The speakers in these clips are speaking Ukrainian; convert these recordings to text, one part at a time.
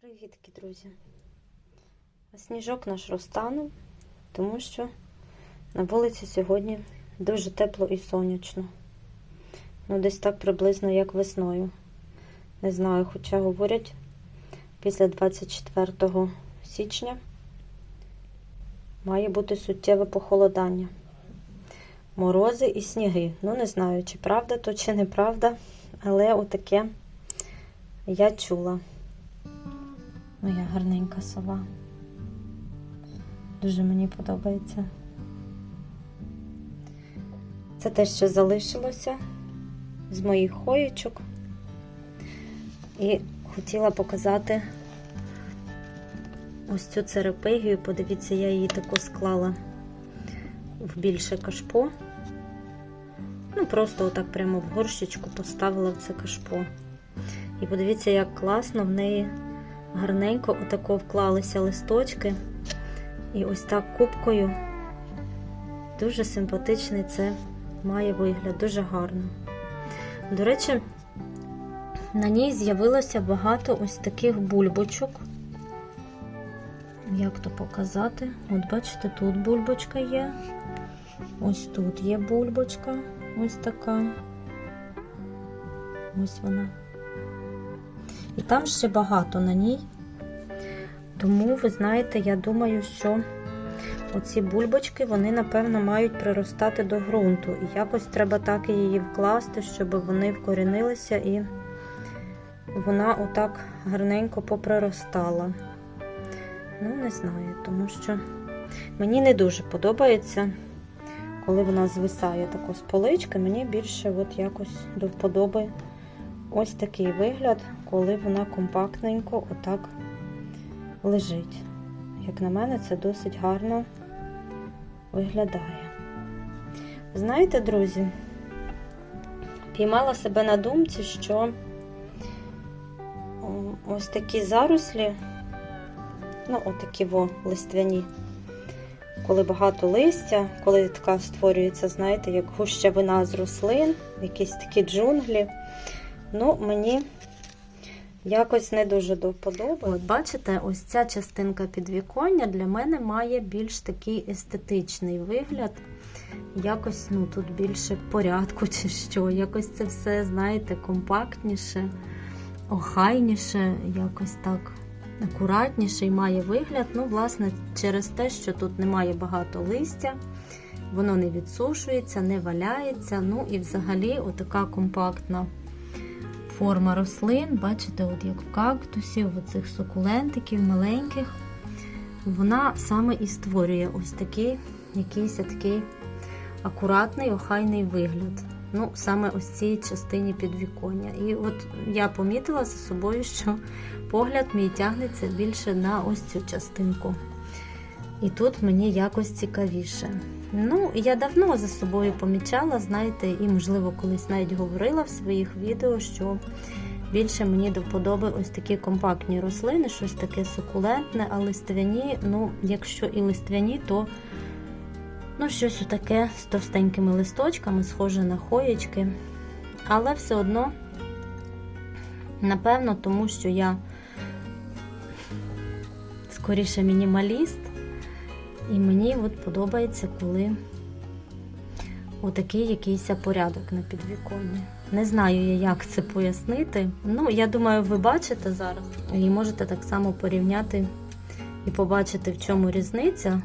Привітки, друзі! Сніжок наш розтанув, тому що на вулиці сьогодні дуже тепло і сонячно. Ну, десь так приблизно, як весною. Не знаю, хоча говорять, після 24 січня має бути суттєве похолодання. Морози і сніги. Ну, не знаю, чи правда то, чи неправда, але отаке я чула. Моя гарненька сова. Дуже мені подобається. Це те, що залишилося з моїх хоєчок. І хотіла показати ось цю церепигію. Подивіться, я її таку склала в більше кашпо. Ну, просто отак прямо в горщичку поставила в це кашпо. І подивіться, як класно в неї гарненько отако вклалися листочки. І ось так кубкою. Дуже симпатичний це має вигляд, дуже гарно. До речі, на ній з'явилося багато ось таких бульбочок. Як то показати? От бачите, тут бульбочка є. Ось тут є бульбочка, ось така. Ось вона. І там ще багато на ній. Тому, ви знаєте, я думаю, що оці бульбочки, вони, напевно, мають приростати до ґрунту. І якось треба так її вкласти, щоб вони вкорінилися і вона отак гарненько поприростала. Ну, не знаю, тому що мені не дуже подобається, коли вона звисає тако з полички. Мені більше от якось до вподоби ось такий вигляд, коли вона компактненько отак лежить. Як на мене, це досить гарно виглядає. Знаєте, друзі, піймала себе на думці, що ось такі зарослі, ну, отакі во листвяні, коли багато листя, коли така створюється, знаєте, як гущавина з рослин, якісь такі джунглі. Ну, мені якось не дуже до вподоби. От бачите, ось ця частинка підвіконня для мене має більш такий естетичний вигляд. Якось ну, тут більше порядку чи що. Якось це все, знаєте, компактніше, охайніше, якось так акуратніше має вигляд. Ну, власне, через те, що тут немає багато листя. Воно не відсушується, не валяється. Ну і взагалі, отака компактна форма рослин, бачите, от як в кактусів, оцих сукулентиків маленьких, вона саме і створює ось такий якийсь такий акуратний, охайний вигляд. Ну, саме ось цій частині підвіконня. І от я помітила за собою, що погляд мій тягнеться більше на ось цю частинку. І тут мені якось цікавіше. Ну, я давно за собою помічала, знаєте, і, можливо, колись навіть говорила в своїх відео, що більше мені до вподоби ось такі компактні рослини, щось таке сукулентне, а листвяні, ну, якщо і листвяні, то ну, щось таке з товстенькими листочками, схоже на хоєчки. Але все одно, напевно, тому що я скоріше мінімаліст. І мені от подобається, коли отакий якийсь порядок на підвіконні. Не знаю я, як це пояснити. Ну, я думаю, ви бачите зараз. І можете так само порівняти і побачити, в чому різниця.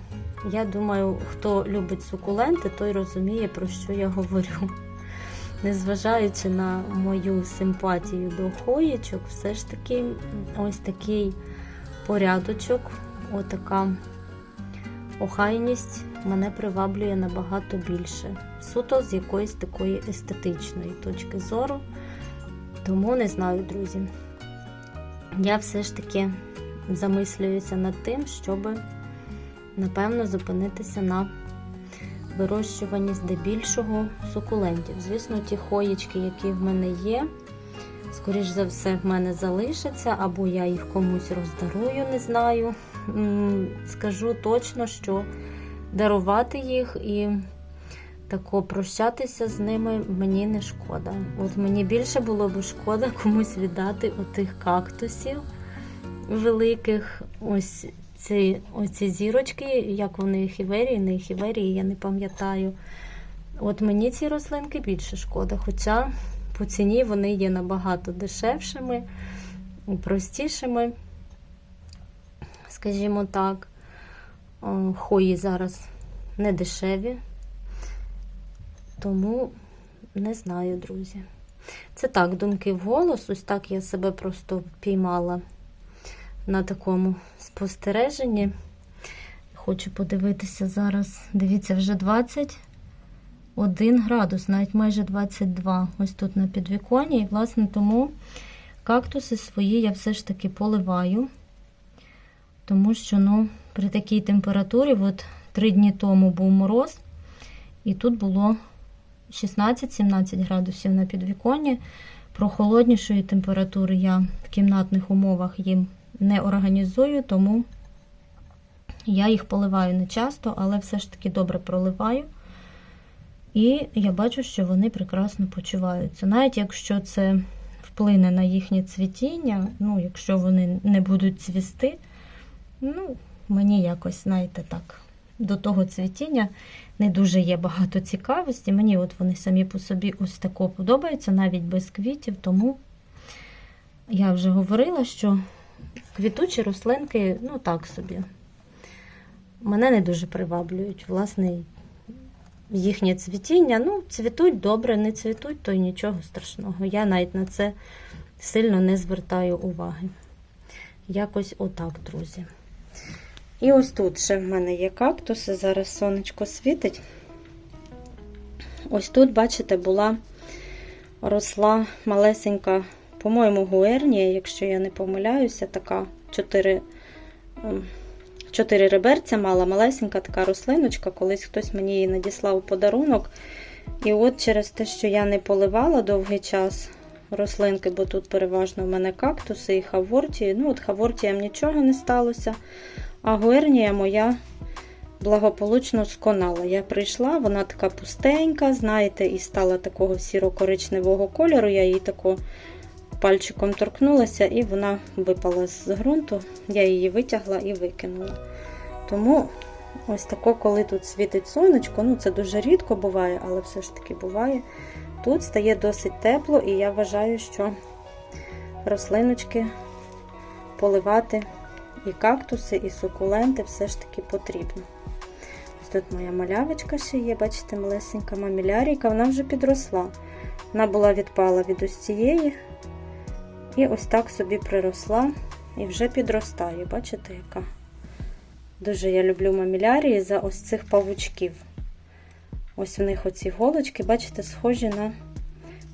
Я думаю, хто любить сукуленти, той розуміє, про що я говорю. Незважаючи на мою симпатію до хоєчок, все ж таки ось такий порядочок, отака охайність мене приваблює набагато більше. Суто з якоїсь такої естетичної точки зору. Тому не знаю, друзі. Я все ж таки замислююся над тим, щоб, напевно, зупинитися на вирощуванні здебільшого сукулентів. Звісно, ті хоєчки, які в мене є, скоріш за все, в мене залишаться, або я їх комусь роздарую, не знаю скажу точно, що дарувати їх і тако прощатися з ними мені не шкода. От мені більше було б шкода комусь віддати отих кактусів, великих. Ось ці, оці зірочки, як вони хіверії, не хіверії, я не пам'ятаю. От мені ці рослинки більше шкода, хоча по ціні вони є набагато дешевшими, простішими, скажімо так. Хої зараз не дешеві, тому не знаю, друзі. Це так, думки в голос. Ось так я себе просто піймала на такому спостереженні. Хочу подивитися зараз. Дивіться, вже 21 градус, навіть майже 22. Ось тут на підвіконні. І, власне, тому кактуси свої я все ж таки поливаю. Тому що, ну, при такій температурі, от три дні тому був мороз, і тут було 16-17 градусів на підвіконні. Прохолоднішої температури я в кімнатних умовах їм не організую, тому я їх поливаю не часто, але все ж таки добре проливаю. І я бачу, що вони прекрасно почуваються. Навіть якщо це вплине на їхнє цвітіння, ну, якщо вони не будуть цвісти, ну, мені якось, знаєте, так, до того цвітіння не дуже є багато цікавості. Мені от вони самі по собі ось тако подобаються, навіть без квітів, тому я вже говорила, що квітучі рослинки, ну так собі, мене не дуже приваблюють. Власне, їхнє цвітіння. Ну, цвітуть добре, не цвітуть, то й нічого страшного. Я навіть на це сильно не звертаю уваги. Якось отак, друзі. І ось тут ще в мене є кактуси. Зараз сонечко світить. Ось тут, бачите, була росла малесенька, по-моєму, гуернія, якщо я не помиляюся, така 4, 4 реберця мала малесенька така рослиночка. Колись хтось мені її надіслав у подарунок. І от через те, що я не поливала довгий час рослинки, бо тут переважно в мене кактуси і хавортії. Ну, от хавортіям нічого не сталося. А гуернія моя благополучно сконала. Я прийшла, вона така пустенька, знаєте, і стала такого сіро-коричневого кольору. Я її тако пальчиком торкнулася, і вона випала з ґрунту. Я її витягла і викинула. Тому ось тако, коли тут світить сонечко, ну це дуже рідко буває, але все ж таки буває. Тут стає досить тепло, і я вважаю, що рослиночки поливати і кактуси, і сукуленти все ж таки потрібно. Ось тут моя малявочка ще є, бачите, малесенька мамілярійка, вона вже підросла. Вона була відпала від ось цієї, і ось так собі приросла і вже підростає. Бачите, яка? Дуже я люблю мамілярії за ось цих павучків. Ось у них оці голочки, бачите, схожі на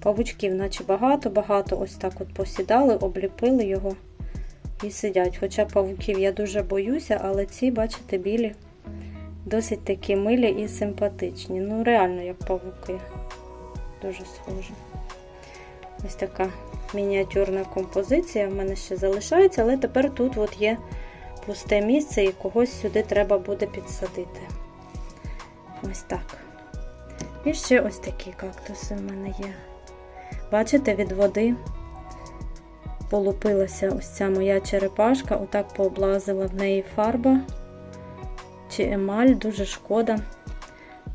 павучків, наче багато-багато ось так от посідали, обліпили його і сидять. Хоча павуків я дуже боюся, але ці, бачите, білі, досить такі милі і симпатичні. Ну, реально, як павуки. Дуже схожі. Ось така мініатюрна композиція в мене ще залишається, але тепер тут от є пусте місце і когось сюди треба буде підсадити. Ось так. І ще ось такі кактуси в мене є. Бачите, від води полупилася ось ця моя черепашка, отак пооблазила в неї фарба чи емаль, дуже шкода.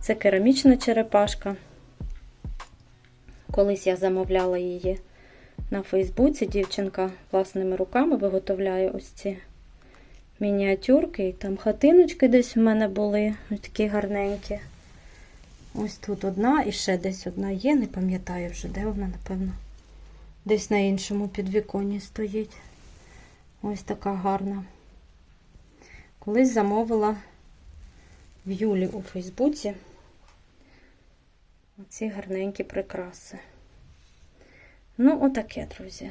Це керамічна черепашка. Колись я замовляла її на Фейсбуці. Дівчинка власними руками виготовляє ось ці мініатюрки. І там хатиночки десь в мене були, ось такі гарненькі. Ось тут одна і ще десь одна є, не пам'ятаю вже, де вона, напевно. Десь на іншому підвіконні стоїть. Ось така гарна. Колись замовила в Юлі у Фейсбуці оці гарненькі прикраси. Ну, отаке, друзі.